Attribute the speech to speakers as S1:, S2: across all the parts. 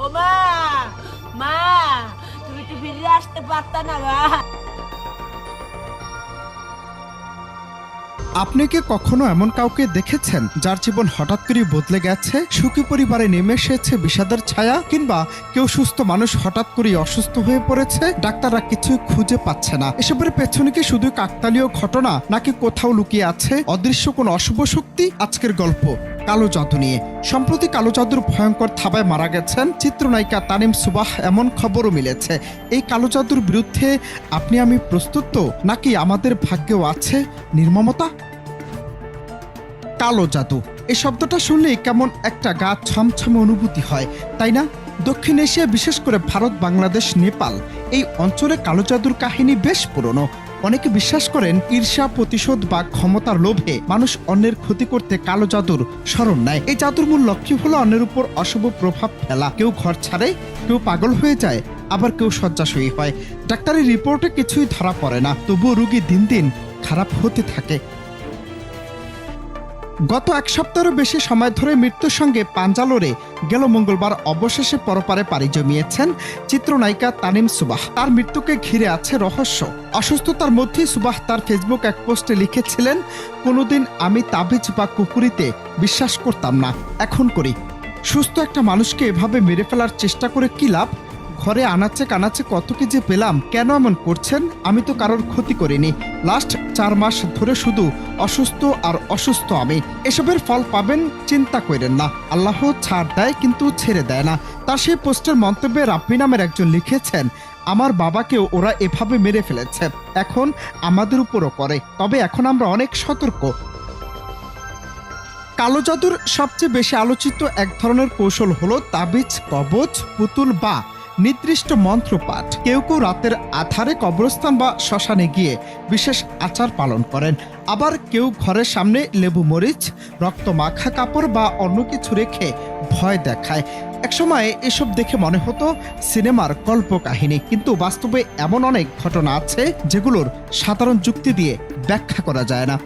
S1: ও মা মা, তুমি একটু ফিরে আসতে না
S2: আপনি কি কখনো এমন কাউকে দেখেছেন যার জীবন হঠাৎ করে বদলে গেছে? সুখী পরিবারে নেমে এসেছে বিষাদের ছায়া, কিংবা কেউ সুস্থ মানুষ হঠাৎ করে অসুস্থ হয়ে পড়েছে? ডাক্তাররা কিছুই খুঁজে পাচ্ছে না। এসবের পেছনে কি শুধু কাকতালীয় ঘটনা, নাকি কোথাও লুকিয়ে আছে? অদৃশ্য কোন অশুভ শক্তি? আজকের গল্প। কালো জাদু নিয়ে। সম্প্রতি কালো জাদুর ভয়ঙ্কর থাবায় মারা গেছেন চিত্রনায়িকা তানিম সুবাহ, এমন খবরও মিলেছে। এই কালো জাদুর বিরুদ্ধে আপনি আমি প্রস্তুত তো? নাকি আমাদের ভাগ্যেও আছে নির্মমতা? কালো জাদু। এই শব্দটা শুনলেই কেমন একটা গা ছমছমে অনুভূতি হয়, তাই না? দক্ষিণ এশিয়া, বিশেষ করে ভারত, বাংলাদেশ, নেপাল, এই অঞ্চলে কালো জাদুর কাহিনী বেশ পুরনো। অনেকে বিশ্বাস করেন ঈর্ষা, প্রতিশোধ বা ক্ষমতার লোভে মানুষ অন্যের ক্ষতি করতে কালো জাদুর স্মরণ নেয়। এই জাদুর মূল লক্ষ্য হলো অন্যের উপর অশুভ প্রভাব ফেলা। কেউ ঘর ছাড়ে, কেউ পাগল হয়ে যায়, আবার কেউ শয্যাশয়ী হয়। ডাক্তারের রিপোর্টে কিছুই ধরা পড়ে না, তবুও রুগী দিন দিন খারাপ হতে থাকে। গত এক সপ্তাহেরও বেশি সময় ধরে মৃত্যুর সঙ্গে পাঞ্জালোরে গেল মঙ্গলবার অবশেষে পরপারে পাড়ি জমিয়েছেন চিত্রনায়িকা তানিম সুবাহ। তার মৃত্যুকে ঘিরে আছে রহস্য। অসুস্থতার মধ্যেই সুবাহ তার ফেসবুক এক পোস্টে লিখেছিলেন, কোনোদিন আমি তাবিজ বা কুকুরিতে বিশ্বাস করতাম না। এখন করি। সুস্থ একটা মানুষকে এভাবে মেরে ফেলার চেষ্টা করে কি লাভ? ঘরে আনাচে কানাচে কত কি যে পেলাম, কেন এমন করছেন? আমি তো কারোর ক্ষতি করিনি। লাস্ট চার মাস ধরে শুধু অসুস্থ আর অসুস্থ আমি। এসবের ফল পাবেন, চিন্তা করেন না। আল্লাহ ছাড় দেয়, কিন্তু ছেড়ে দেয় না। তার সেই পোস্টের মন্তব্যে রাব্বি নামের একজন লিখেছেন, আমার বাবাকেও ওরা এভাবে মেরে ফেলেছে। এখন আমাদের উপরও করে তবে এখন আমরা অনেক সতর্ক। কালো জাদুর সবচেয়ে বেশি আলোচিত এক ধরনের কৌশল হলো তাবিজ, কবচ, পুতুল বা নির্দিষ্ট মন্ত্রপাঠ। কেউ কেউ রাতের আধারে কবরস্থান বা শ্মশানে গিয়ে বিশেষ আচার পালন করেন। আবার কেউ ঘরের সামনে লেবু মরিচ, রক্ত মাখা কাপড় বা অন্য কিছু রেখে ভয় দেখায়। একসময় এসব দেখে মনে হতো সিনেমার গল্প কাহিনী কিন্তু বাস্তবে এমন অনেক ঘটনা আছে যেগুলোর সাধারণ যুক্তি দিয়ে ব্যাখ্যা করা যায় না।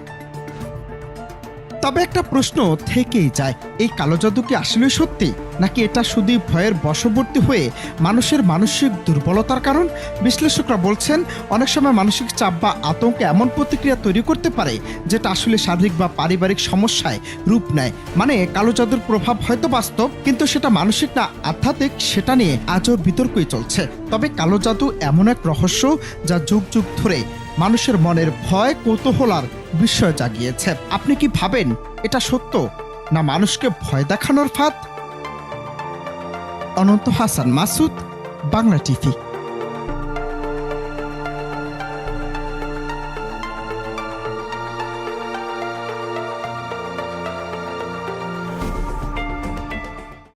S2: তবে একটা প্রশ্ন থেকেই যায়, এই কালো জাদু কি আসলে সত্যি? নাকি এটা শুধু ভয়ের বশবর্তী হয়ে মানুষের মানসিক দুর্বলতার কারণ? বিশ্লেষকরা বলছেন, অনেক সময় মানসিক চাপ বা আতঙ্কে এমন প্রতিক্রিয়া তৈরি করতে পারে, যেটা আসলে শারীরিক বা পারিবারিক সমস্যায় রূপ নেয়। মানে কালো জাদুর প্রভাব হয়তো বাস্তব, কিন্তু সেটা মানসিক না, আধ্যাত্মিক, সেটা নিয়ে আজও বিতর্কই চলছে। তবে কালো জাদু এমন এক রহস্য যা যুগ যুগ ধরে মানুষের মনের ভয়, কৌতূহল আর বিস্ময় জাগিয়েছে। আপনি কি ভাবেন এটা সত্য? না মানুষকে ভয় দেখানোর ফাঁদ? অনন্ত হাসান মাসুদ, বাংলা টিভি।